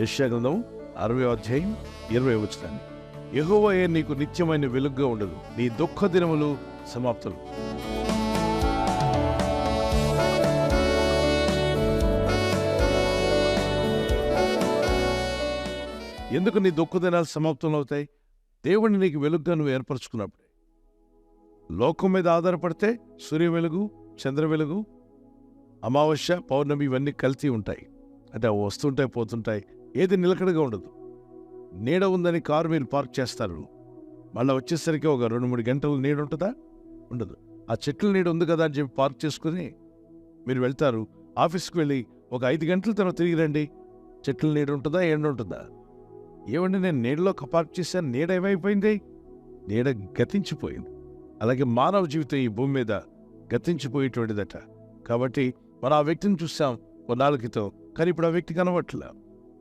యశాగ్రంథం అరవై అధ్యాయం ఇరవై వచ్చినాన్ని యెహోవాయే నీకు నిత్యమైన వెలుగుగా ఉండదు. నీ దుఃఖ దినములు సమాప్తులు. ఎందుకు నీ దుఃఖ దినాలు సమాప్తం అవుతాయి? దేవుడిని నీకు వెలుగుగా నువ్వు ఏర్పరచుకున్నప్పుడే. లోకం మీద ఆధారపడితే సూర్య వెలుగు చంద్ర వెలుగు అమావాస్య పౌర్ణమి ఇవన్నీ కలిసి ఉంటాయి. అంటే అవి వస్తుంటాయి పోతుంటాయి. ఏది నిలకడగా ఉండదు. నీడ ఉందని కారు మీరు పార్క్ చేస్తారు. మళ్ళీ వచ్చేసరికి ఒక రెండు మూడు గంటలు నీడ ఉంటుందా? ఉండదు. ఆ చెట్ల నీడ ఉంది కదా అని చెప్పి పార్క్ చేసుకుని మీరు వెళ్తారు. ఆఫీస్కి వెళ్ళి ఒక ఐదు గంటల తర్వాత తిరిగి రండి. చెట్ల నీడ ఉంటుందా? ఎండ ఉంటుందా? ఏమండి నేను నీడలో పార్క్ చేశాను. నీడ ఏమైపోయింది? నీడ గతించిపోయింది. అలాగే మానవ జీవితం ఈ భూమి మీద గతించిపోయేటువంటిదట. కాబట్టి మనం ఆ వ్యక్తిని చూసాం కొన్నాళ్ళ క్రితం. కానీ ఇప్పుడు ఆ వ్యక్తి కనబట్ల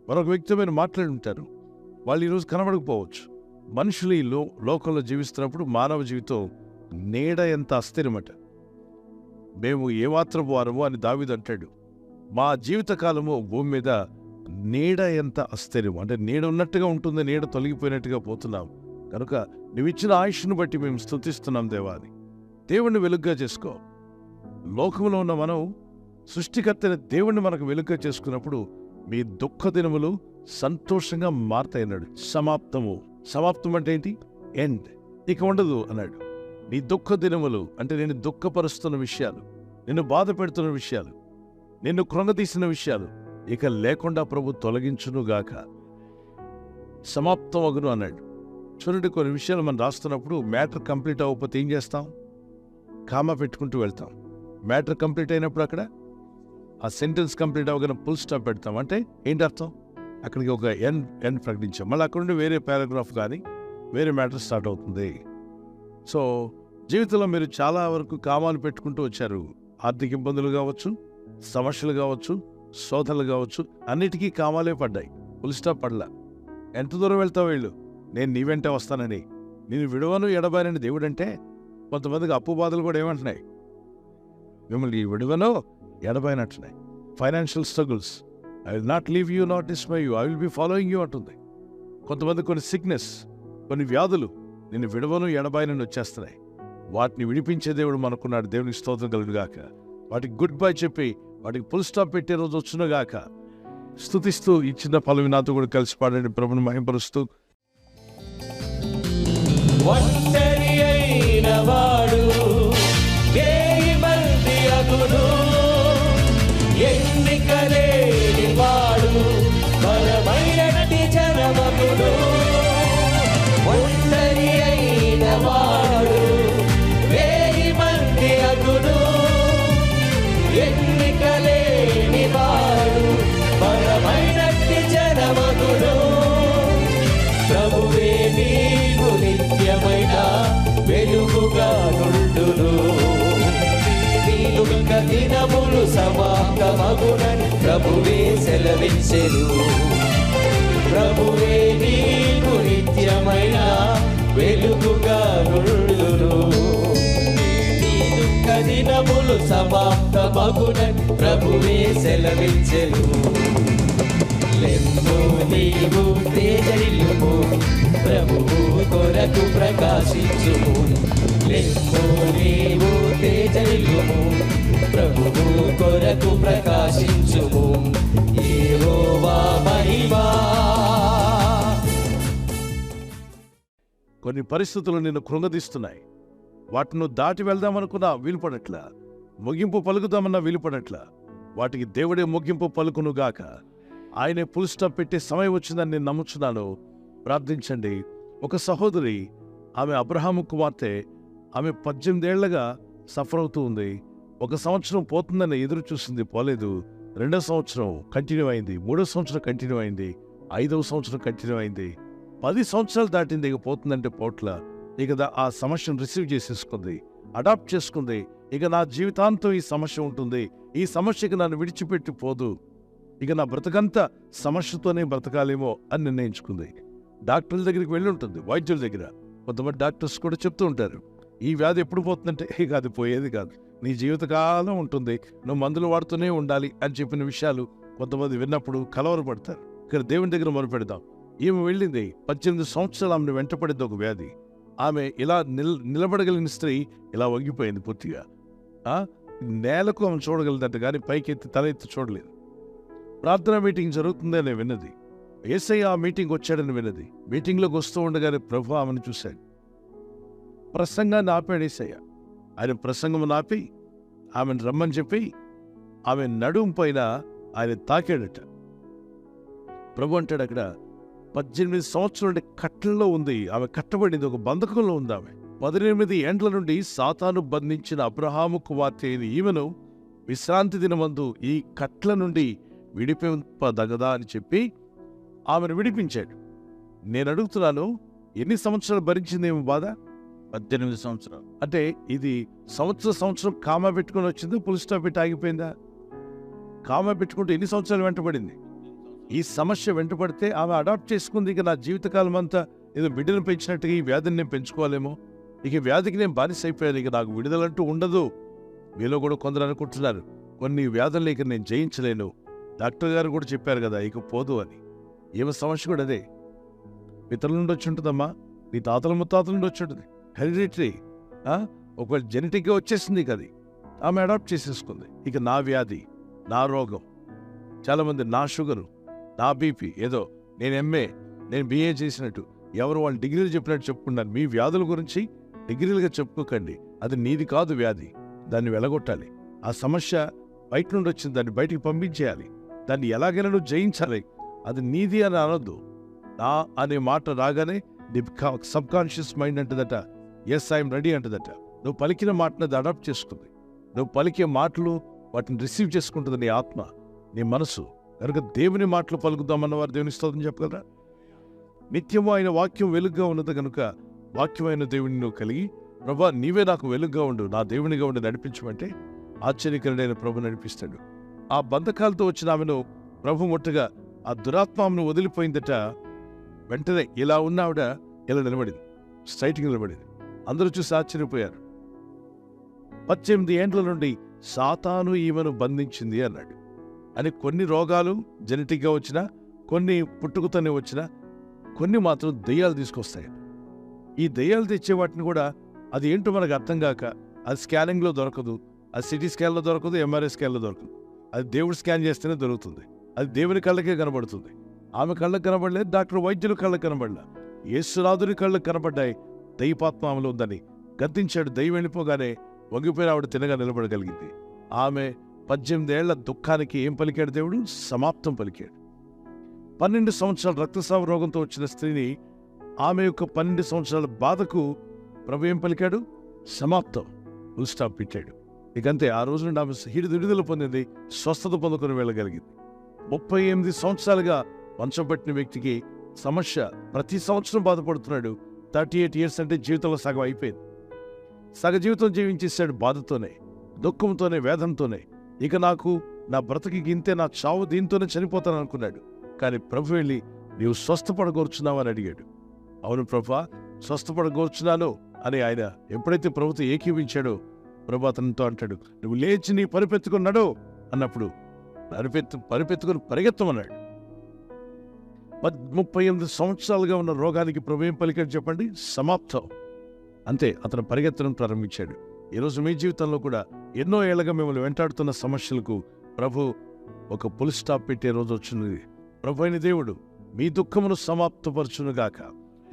మరొక వ్యక్తితో మీరు మాట్లాడి ఉంటారు. వాళ్ళు ఈరోజు కనబడకపోవచ్చు. మనుషులు ఈ లో లోకంలో జీవిస్తున్నప్పుడు మానవ జీవితం నీడ ఎంత అస్థిరమట. మేము ఏమాత్రం వారము అని దావిదు అంటాడు. మా జీవితకాలము భూమి మీద నీడ ఎంత అస్థిరం అంటే నీడ ఉన్నట్టుగా ఉంటుంది నీడ తొలగిపోయినట్టుగా పోతున్నాం. కనుక నువ్విచ్చిన ఆయుష్ను బట్టి మేము స్తుతిస్తున్నాం దేవా అని. దేవుణ్ణి వెలుగ్గా చేసుకో. లోకంలో ఉన్న మనం సృష్టికర్తైన దేవుణ్ణి మనకు వెలుగ్గా చేసుకున్నప్పుడు మీ దుఃఖ దినములు సంతోషంగా మారతాయన్నాడు. సమాప్తము. సమాప్తం అంటే ఏంటి? ఎండ్ ఇక ఉండదు అన్నాడు. నీ దుఃఖ దినములు అంటే నేను దుఃఖపరుస్తున్న విషయాలు నిన్ను బాధ పెడుతున్న విషయాలు నిన్ను కృంగతీసిన విషయాలు ఇక లేకుండా ప్రభు తొలగించునుగాక సమాప్తం అగును అన్నాడు. చూడండి కొన్ని విషయాలు మనం రాస్తున్నప్పుడు మ్యాటర్ కంప్లీట్ అవ్వకపోతే ఏం చేస్తాం? కామా పెట్టుకుంటూ వెళ్తాం. మ్యాటర్ కంప్లీట్ అయినప్పుడు అక్కడ ఆ సెంటెన్స్ కంప్లీట్ అవ్వగానే ఫుల్ స్టాప్ పెడతాం. అంటే ఏంటి అర్థం అక్కడికి ఒక ఎన్ ఎన్ ప్రకటించాం. మళ్ళీ అక్కడ నుండి వేరే పారాగ్రాఫ్ కానీ వేరే మ్యాటర్ స్టార్ట్ అవుతుంది. సో జీవితంలో మీరు చాలా వరకు కామాలు పెట్టుకుంటూ వచ్చారు. ఆర్థిక ఇబ్బందులు కావచ్చు సమస్యలు కావచ్చు శోధనలు కావచ్చు అన్నిటికీ కామాలే పడ్డాయి. ఫుల్ స్టాప్ పడలా. ఎంత దూరం వెళ్తావు వీళ్ళు? నేను నీ వెంటే వస్తానని. నేను విడవను ఎడబారని దేవుడంటే కొంతమందికి అప్పు బాధలు కూడా ఏమంటున్నాయి. మిమ్మల్ని విడవను ఎడబాయినట్టున్నాయి financial struggles I will not leave you not dismay you I will be following you అంటుంది. కొంతమంది కొన్ని సిక్నెస్ కొన్ని వ్యాధులు నిన్ను విడవను ఎడబాయినని వచ్చేస్తున్నాయి. వాటిని విడిపించే దేవుడు మనకున్నాడు. దేవునికి స్తోత్రం కలుగుగాక వాటికి గుడ్ బై చెప్పి వాటికి ఫుల్ స్టాప్ పెట్టే రోజు వచ్చునుగాక. స్థుతిస్తూ ఈ చిన్న పలువి నాతో కూడా కలిసి పాడండి. ప్రభుని మహింపరుస్తూ. వాడు దుఃఖ దినములు సమాగమగునని ప్రభువే సెలవిచ్చెను. ప్రభువే నీకు నిత్యమైన వెలుగుగా నుండును. దుఃఖ దినములు సమాప్తమగునని ప్రభువే సెలవిచ్చెను. లెమ్ము నీవు తేజరిల్లుము ప్రభువు కొరకు ప్రకాశించుము. లెమ్ము నీవు తేజరిల్లుము ప్రభువు కొరకు ప్రకాశించుము. కొన్ని పరిస్థితులు నిన్ను కృంగదీస్తున్నాయి. వాటిని దాటి వెళ్దామనుకున్నా వీలుపడట్లా. ముగింపు పలుకుదామన్నా వీలుపడట్లా. వాటికి దేవుడే ముగింపు పలుకునుగాక ఆయనే ఫుల్ స్టాప్ పెట్టే సమయం వచ్చిందని నేను నమ్ముచున్నాను. ప్రార్థించండి. ఒక సహోదరి ఆమె అబ్రహాము కుమార్తె ఆమె పద్దెనిమిదేళ్ళగా సఫర్ అవుతూ ఉంది. ఒక సంవత్సరం పోతుందని ఎదురు చూసింది పోలేదు రెండో సంవత్సరం కంటిన్యూ అయింది మూడో సంవత్సరం కంటిన్యూ అయింది ఐదవ సంవత్సరం కంటిన్యూ అయింది. పది సంవత్సరాలు దాటింది ఇక పోతుందంటే పోట్ల. ఇక ఆ సమస్యను రిసీవ్ చేసేసుకుంది అడాప్ట్ చేసుకుంది. ఇక నా జీవితాంతం ఈ సమస్య ఉంటుంది ఈ సమస్యకి నన్ను విడిచిపెట్టి పోదు. ఇక నా బ్రతకంతా సమస్యతోనే బ్రతకాలేమో అని నిర్ణయించుకుంది. డాక్టర్ల దగ్గరికి వెళ్ళి ఉంటుంది వైద్యుల దగ్గర. కొంతమంది డాక్టర్స్ కూడా చెప్తూ ఉంటారు. ఈ వ్యాధి ఎప్పుడు పోతుందంటే ఇక అది పోయేది కాదు. నీ జీవితకాలం ఉంటుంది. నువ్వు మందులు వాడుతూనే ఉండాలి అని చెప్పిన విషయాలు కొంతమంది విన్నప్పుడు కలవరపడతారు. ఇక్కడ దేవుని దగ్గర మొరపెడదాం ఈమె వెళ్ళింది. పద్దెనిమిది సంవత్సరాలు ఆమెను వెంటపడింది ఒక వ్యాధి. ఆమె ఇలా నిల్ నిలబడగలిగిన స్త్రీ ఇలా వంగిపోయింది పూర్తిగా. ఆ? నేలకు ఆమె చూడగలదంట కానీ పైకెత్తి తల ఎత్తి చూడలేదు. ప్రార్థన మీటింగ్ జరుగుతుందని విన్నది. ఏసై ఆ మీటింగ్ వచ్చాడని విన్నది. మీటింగ్లోకి వస్తూ ఉండగానే ప్రభు ఆమెను చూశాడు. ప్రసంగాన్ని ఆపాడు ఆయన ప్రసంగం ఆపి ఆమెను రమ్మని చెప్పి ఆమె నడుము పైన ఆయన తాకాడట. ప్రభు అంటాడు అక్కడ పద్దెనిమిది సంవత్సరాల నుండి కట్టల్లో ఉంది ఆమె కట్టబడింది ఒక బంధకంలో ఉంది ఆమె. పద్దెనిమిది ఏండ్ల నుండి సాతాను బంధించిన అబ్రహాము కుమార్తె అయిన ఈమెను విశ్రాంతి దినమందు ఈ కట్ల నుండి విడిపింపదగదా అని చెప్పి ఆమెను విడిపించాడు. నేను అడుగుతున్నాను ఎన్ని సంవత్సరాలు భరించిందేమో బాధ? పద్దెనిమిది సంవత్సరాలు. అంటే ఇది సంవత్సరం సంవత్సరం కామా పెట్టుకుని వచ్చిందా పులి స్టాప్ పెట్టి ఆగిపోయిందా? కామా పెట్టుకుంటే ఎన్ని సంవత్సరాలు వెంటబడింది ఈ సమస్య వెంటబడితే ఆమె అడాప్ట్ చేసుకుంది ఇక నా జీవితకాలం అంతా ఏదో బిడ్డను పెంచినట్టుగా ఈ వ్యాధిని నేను పెంచుకోవాలేమో. ఇక వ్యాధికి నేను బానిస అయిపోయాను ఇక నాకు విడుదలంటూ ఉండదు. మీలో కూడా కొందరు అనుకుంటున్నారు కొన్ని వ్యాధులు ఇక నేను జయించలేను. డాక్టర్ గారు కూడా చెప్పారు కదా ఇక పోదు అని. ఏమో సమస్య కూడా అదే. పితరుల నుండి వచ్చి ఉంటుందమ్మా. నీ తాతల ముత్తాతల నుండి వచ్చి ఉంటుంది. హెరిడిటరీ ఒకవేళ జెనెటిక్గా వచ్చేసింది ఇక అది. ఆమె అడాప్ట్ చేసేసుకుంది. ఇక నా వ్యాధి నా రోగం. చాలామంది నా షుగరు నా బీపీ ఏదో నేను ఎంఏ నేను బిఏ చేసినట్టు ఎవరు వాళ్ళు డిగ్రీలు చెప్పినట్టు చెప్పుకున్నారు మీ వ్యాధుల గురించి డిగ్రీలుగా చెప్పుకోకండి. అది నీది కాదు వ్యాధి. దాన్ని వెలగొట్టాలి. ఆ సమస్య బయట నుండి వచ్చింది. దాన్ని బయటికి పంపించేయాలి. దాన్ని ఎలాగైనా నువ్వు జయించాలి. అది నీది అని అనొద్దు. నా అనే మాట రాగానే నీ సబ్కాన్షియస్ మైండ్ అంటదట. ఎస్ ఐఎమ్ రెడీ అంటదట. నువ్వు పలికిన మాటను అది అడాప్ట్ చేసుకుంది. నువ్వు పలికే మాటలు వాటిని రిసీవ్ చేసుకుంటుంది నీ ఆత్మ నీ మనసు. కనుక దేవుని మాటలు పలుకుదామన్న వారు దేవుని స్తోత్రం చెప్పగలరా? నిత్యము ఆయన వాక్యం వెలుగుగా ఉన్నది కనుక వాక్యమైన దేవుని నువ్వు కలిగి ప్రభా నీవే నాకు వెలుగుగా ఉండు నా దేవునిగా ఉండి నడిపించమంటే ఆశ్చర్యకరుడైన ప్రభు నడిపిస్తాడు. ఆ బంధకాలతో వచ్చిన ఆమెను ప్రభు ముట్టగా ఆ దురాత్మాను వదిలిపోయిందట. వెంటనే ఇలా ఉన్న ఆవిడ ఇలా నిలబడింది. స్ట్రైట్గా నిలబడింది. అందరూ చూసి ఆశ్చర్యపోయారు. పద్దెనిమిది ఏండ్ల నుండి సాతాను ఈమెను బంధించింది అన్నాడు. అని కొన్ని రోగాలు జెనెటిక్గా వచ్చినా కొన్ని పుట్టుకతోనే వచ్చినా కొన్ని మాత్రం దెయ్యాలు తీసుకొస్తాయి. ఈ దెయ్యాలు తెచ్చే వాటిని కూడా అది ఏంటో మనకు అర్థం కాక అది స్కానింగ్లో దొరకదు అది సిటీ స్కాన్లో దొరకదు ఎంఆర్ఐ స్కాన్లో దొరకదు. అది దేవుడు స్కాన్ చేస్తేనే దొరుకుతుంది. అది దేవుని కళ్ళకే కనబడుతుంది. ఆమె కళ్ళకు కనబడలేదు డాక్టర్ వైద్యులు కళ్ళకు కనబడలే యేసునాథుని కళ్ళకు కనబడ్డాయి. దైపాత్మ ఉందని గద్దించాడు దయ్యం వెళ్ళిపోగానే వంగిపోయిన ఆవిడ తినగా నిలబడగలిగింది. ఆమె పద్దెనిమిదేళ్ళ దుఃఖానికి ఏం పలికాడు దేవుడు? సమాప్తం పలికాడు. పన్నెండు సంవత్సరాల రక్తస్రావ రోగంతో వచ్చిన స్త్రీని ఆమె యొక్క పన్నెండు సంవత్సరాల బాధకు ప్రభు ఏం పలికాడు? సమాప్తం. ఫుల్ స్టాప్ పెట్టాడు. ఇకంతే ఆ రోజు నుండి ఆమె హిడి విడుదల పొందింది స్వస్థత పొందుకుని వెళ్ళగలిగింది. ముప్పై ఎనిమిది సంవత్సరాలుగా వంచబట్టిన వ్యక్తికి సమస్య ప్రతి సంవత్సరం బాధపడుతున్నాడు. థర్టీ ఎయిట్ ఇయర్స్ అంటే జీవితంలో సగం అయిపోయింది. సగ జీవితం జీవించేసాడు బాధతోనే దుఃఖంతోనే వేదంతోనే. ఇక నాకు నా బ్రతికి గింతే నా చావు దీంతోనే చనిపోతాను అనుకున్నాడు కానీ ప్రభు వెళ్ళి నీవు స్వస్థపడగోర్చున్నావు అని అడిగాడు. అవును ప్రభా స్వస్థపడగోర్చున్నాను అని ఆయన ఎప్పుడైతే ప్రభుత్వం ఏకీవించాడో ప్రభు అతనితో అంటాడు నువ్వు లేచి నీ పరిపెత్తుకున్నాడు అన్నప్పుడు పరిపెత్తు పరిపెత్తుకుని పరిగెత్తమన్నాడు. ముప్పై ఎనిమిది సంవత్సరాలుగా ఉన్న రోగానికి ప్రభు ఏం పలికాడు చెప్పండి. సమాప్తం. అంతే అతను పరిగెత్తడం ప్రారంభించాడు. ఈరోజు మీ జీవితంలో కూడా ఎన్నో ఏళ్ళగా మిమ్మల్ని వెంటాడుతున్న సమస్యలకు ప్రభు ఒక పులి స్టాప్ పెట్టే రోజు వచ్చింది. ప్రభు అయిన దేవుడు మీ దుఃఖమును సమాప్తపరచునుగాక.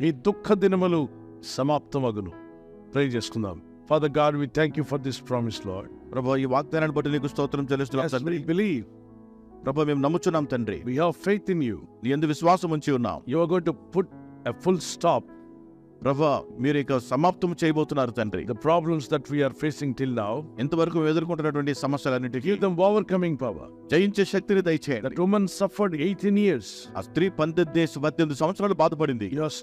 మీ దుఃఖ దినములు సమాప్తమగును. ప్రే చేసుకుందాం. Father God we thank you for this promise Lord ప్రభా ఈ వాగ్దానాన్ని బట్టి నీకు స్తోత్రం చెల్లిస్తున్నాం బిలీవ్ ప్రభా మేము నమ్ముచున్నాం తండ్రి. We have faith in you నీ ఎందు విశ్వాసం ఉంచి ఉన్నాం. You are going to put a full stop ప్రభా మీరు ఇక సమాప్తం చేయబోతున్నారు తండ్రి. The problems that we are facing till now ఇంతవరకు ఎదుర్కొంటున్నటువంటి సమస్యలన్నిటికీ గివ్ దెం ఓవర్కమింగ్ పవర్ జయించే శక్తిని దయచేయండి. దట్ ఉమెన్ సఫర్డ్ 18 ఇయర్స్ ఆ స్త్రీ పద్దెనిమిది పద్దెనిమిది సంవత్సరాలు బాధపడింది. Have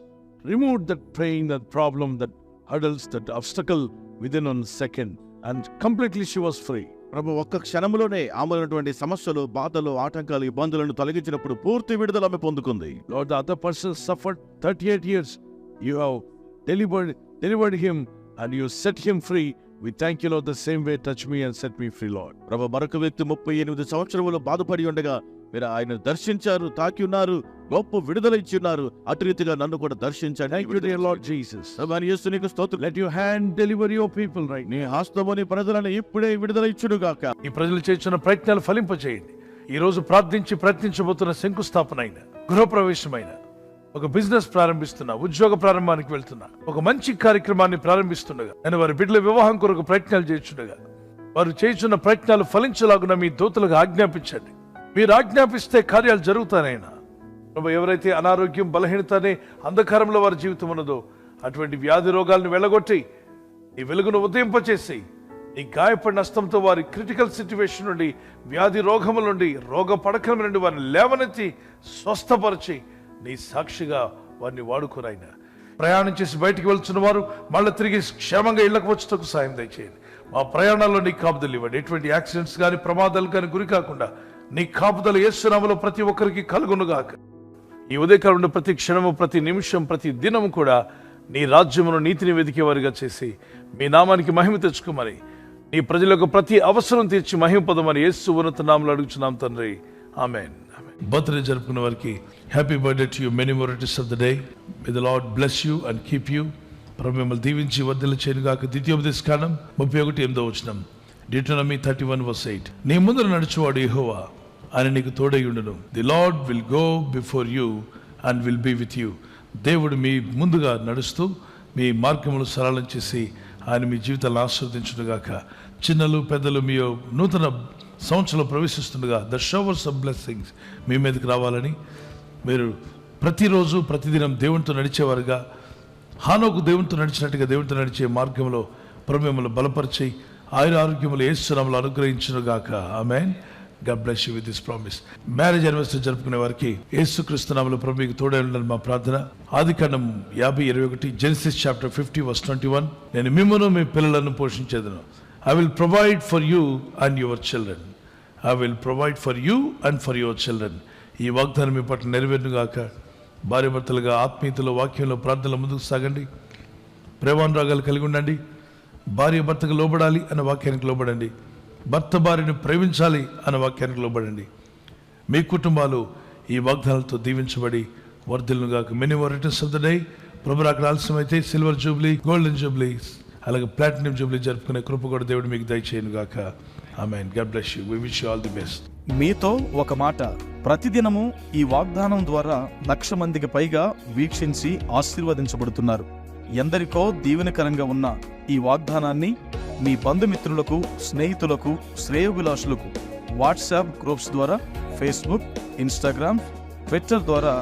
removed that pain, that problem, that hurdles, that obstacle within one second, and completely she was free. ప్రభు ఒక్క క్షణంలోనే ఆమెలైనటువంటి సమస్యలు బాధలు ఆటంకాలు ఇబ్బందులను తొలగించినప్పుడు పూర్తి విడుదల ఆమె పొందుకుంది. Lord the other person suffered 38 years you have set him free we thank you same way touch me and set me free Lord ప్రభు మరొక వ్యక్తి ఎనిమిది సంవత్సరంలో బాధపడి ఉండగా మీరు ఆయన దర్శించారు తాకి ఉన్నారు గొప్ప విడుదల ఇచ్చి ఉన్నారు అటు రీతిగా నన్ను కూడా దర్శించండి. యేసు నీకు స్తోత్రం. Now. నీ హస్తముని ప్రజలను ఇప్పుడే విడుదల ఇచ్చును గాక. ఈ ప్రజలు చేస్తున్న ప్రయత్నాలు ఫలింపచేయండి ఈ రోజు ప్రార్థించి ప్రయత్నించబోతున్న శంకుస్థాపన అయిన గృహప్రవేశమైన ఒక బిజినెస్ ప్రారంభిస్తున్నా ఉద్యోగ ప్రారంభానికి వెళ్తున్నా ఒక మంచి కార్యక్రమాన్ని ప్రారంభిస్తుండగా నేను వారి బిడ్డల వివాహం కొరకు ప్రయత్నాలు చేస్తుండగా వారు చేస్తున్న ప్రయత్నాలు ఫలించలాగున మీ దూతలకు ఆజ్ఞాపించండి. మీరు ఆజ్ఞాపిస్తే కార్యాలు జరుగుతానైనా. ప్రభు ఎవరైతే అనారోగ్యం బలహీనతనే అంధకారంలో వారి జీవితం ఉన్నదో అటువంటి వ్యాధి రోగాలను వెళ్ళగొట్టి నీ వెలుగును ఉదయింపచేసి నీ గాయపడిన నష్టంతో వారి క్రిటికల్ సిచ్యువేషన్ నుండి వ్యాధి రోగముల నుండి రోగ పడకల నుండి వారిని లేవనెత్తి స్వస్థపరిచి నీ సాక్షిగా వారిని వాడుకోరాయన ప్రయాణం చేసి బయటికి వెళ్తున్న వారు మళ్ళీ తిరిగి క్షేమంగా ఇళ్ళకు వచ్చేటకు సాయం దయచేయండి. మా ప్రయాణాల్లో నీ కాపుదలు ఇవ్వండి ఎటువంటి యాక్సిడెంట్స్ కానీ ప్రమాదాలు కానీ గురి కాకుండా నీ కాపుదల ఏసునామలో ప్రతి ఒక్కరికి కలుగునుగాక. ఈ ఉదయకాలం ప్రతి క్షణము ప్రతి నిమిషం ప్రతి దినము కూడా నీ రాజ్యమును నీతిని వెతికేవారిగా చేసి మీ నామానికి మహిమ తెచ్చుకోమని నీ ప్రజలకు ప్రతి అవసరం తీర్చి మహిమ పదమని యేసు ఉన్నత నామలు అడుగుతున్నాం తండ్రి. ఆమెన్. బర్త్డే జరుపుకున్న వారికి happy birthday to you. Many మోరిటీస్ of the day with Lord bless you and keep you ప్రభు మిమ్మల్ని దీవించి వద్దలు చేయనుగాక. ద్వితీయోపదేశ కాలం ముప్పై ఒకటి ఎనిమిదో వచ్చినాం Deuteronomy thirty one verse eight నీ ముందర నడుచువాడు యెహోవా. ఆయన నీకు తోడయుండును the Lord will go before you and will be with you దేవుడు మీ ముందుగా నడుస్తూ మీ మార్గములు సరళం చేసి ఆయన మీ జీవితాలను ఆస్వాదించునుగాక. చిన్నలు పెద్దలు మీ నూతన సంవత్సరంలో ప్రవేశిస్తుండగా ద షవర్స్ ఆఫ్ బ్లెస్సింగ్స్ మీ మీదకి రావాలని మీరు ప్రతిరోజు ప్రతిదినం దేవునితో నడిచేవారుగా. హానోకు దేవునితో నడిచినట్టుగా దేవునితో నడిచే మార్గంలో ప్రభు మిమ్మల్ని బలపరిచి ఆయుర ఆరోగ్యములు ఏసునామలు అనుగ్రహించునుగాక. Amen. God bless you with this promise marriage anniversary జరుపుకునే వారికి యేసుక్రీస్తు నామలో ప్రభు మీకు తోడే ఉండాలని మా ప్రార్థన. ఆది కాండం యాభై ఇరవై ఒకటి Genesis chapter fifty verse twenty one నేను మిమ్మను మీ పిల్లలను పోషించేదను. I will provide for you and your children I will provide for you and for your children ఈ వాగ్దానం మీ పట్ల నెరవేరునుగాక భార్యభర్తలుగా ఆత్మీయతలో వాక్యంలో ప్రార్థనలో ముందుకు సాగండి. ప్రేమానురాగాలు కలిగి ఉండండి. భార్య భర్తకు లోబడాలి అన్న వాక్యానికి లోబడండి. భర్త భార్యను ప్రేమించాలి అన్న వాక్యానికి లోబడండి. మీ కుటుంబాలు ఈ వాగ్దానాలతో దీవించబడి వర్ధిల్లుగాక many returns of the day ప్రభు అక్కడ ఆలస్యమైతే సిల్వర్ జూబ్లీ గోల్డెన్ జూబ్లీ అలాగే ప్లాటినం జూబ్లీ జరుపుకునే కృప కూడా దేవుడు మీకు దయచేయను గాక. ఆమె God bless you we wish all the best మీతో ఒక మాట. ప్రతిదినము ఈ వాగ్దానం ద్వారా లక్ష మందికి పైగా వీక్షించి ఆశీర్వదించబడుతున్నారు. ఎందరికో దీవెనకరంగా ఉన్న ఈ వాగ్దానాన్ని మీ బంధుమిత్రులకు స్నేహితులకు శ్రేయోభిలాషులకు వాట్సాప్ గ్రూప్స్ ద్వారా ఫేస్బుక్ ఇన్స్టాగ్రామ్ ట్విట్టర్ ద్వారా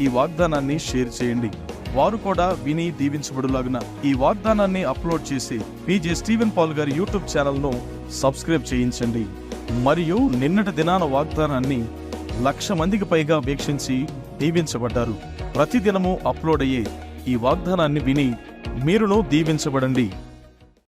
ఈ వాగ్దానాన్ని షేర్ చేయండి. వారు కూడా విని దీవించబడులాగిన ఈ వాగ్దానాన్ని అప్లోడ్ చేసి పీజే స్టీవెన్ పాల్ గారి యూట్యూబ్ ఛానల్ను సబ్స్క్రైబ్ చేయించండి. మరియు నిన్నటి దినాన వాగ్దానాన్ని లక్ష మందికి పైగా వీక్షించి దీవించబడ్డారు. ప్రతిదినము అప్లోడ్ అయ్యే ఈ వాగ్దానాన్ని విని మీరును దీవించబడండి.